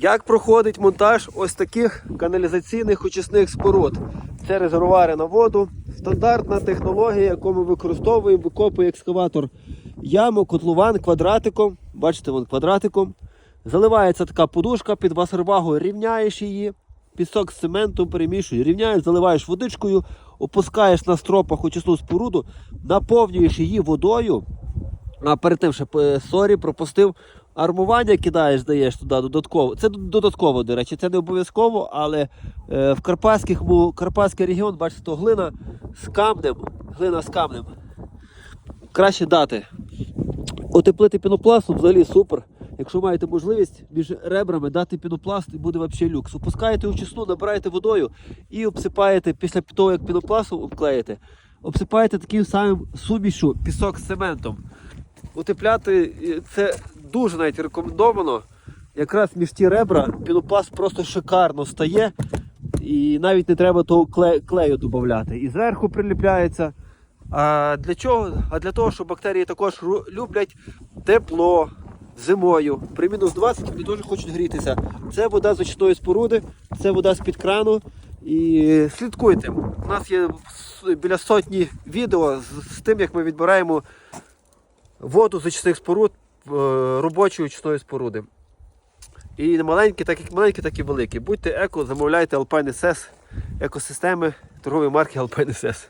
Як проходить монтаж ось таких каналізаційних очисних споруд? Це резервуари на воду, стандартна технологія, яку ми використовуємо, викопує екскаватор яму, котлован квадратиком. Бачите, вон квадратиком. Заливається така подушка під васервагу, рівняєш її, пісок з цементом перемішуєш, рівняєш, заливаєш водичкою, опускаєш на стропах очисну споруду, наповнюєш її водою. А перед тим ще е, сорі пропустив. Армування кидаєш, даєш туди додатково. Це додатково, до речі, це не обов'язково, але е, в Карпатських, Карпатський регіон, бачите, то глина з камнем. Глина з камнем. Краще дати. Утеплити пінопластом взагалі супер. Якщо маєте можливість між ребрами дати пінопласт, і буде взагалі люкс. Опускаєте у чесну, набираєте водою і обсипаєте після того, як пінопластом обклеїте, обсипаєте таким самим сумішу пісок з цементом. Утепляти е, це дуже навіть рекомендовано. Якраз між ті ребра пінопласт просто шикарно стає. І навіть не треба того клею додати. І зверху приліпляється. А для чого? А для того, що бактерії також люблять тепло зимою. При мінус 20 вони дуже хочуть грітися. Це вода з очисної споруди, це вода з-під крану. І слідкуйте. У нас є біля сотні відео з, тим, як ми відбираємо воду з очисних споруд робочої очисної споруди. І маленькі, так як маленькі, так і великі. Будьте еко, замовляйте Alpine SS, екосистеми торгової марки Alpine SS.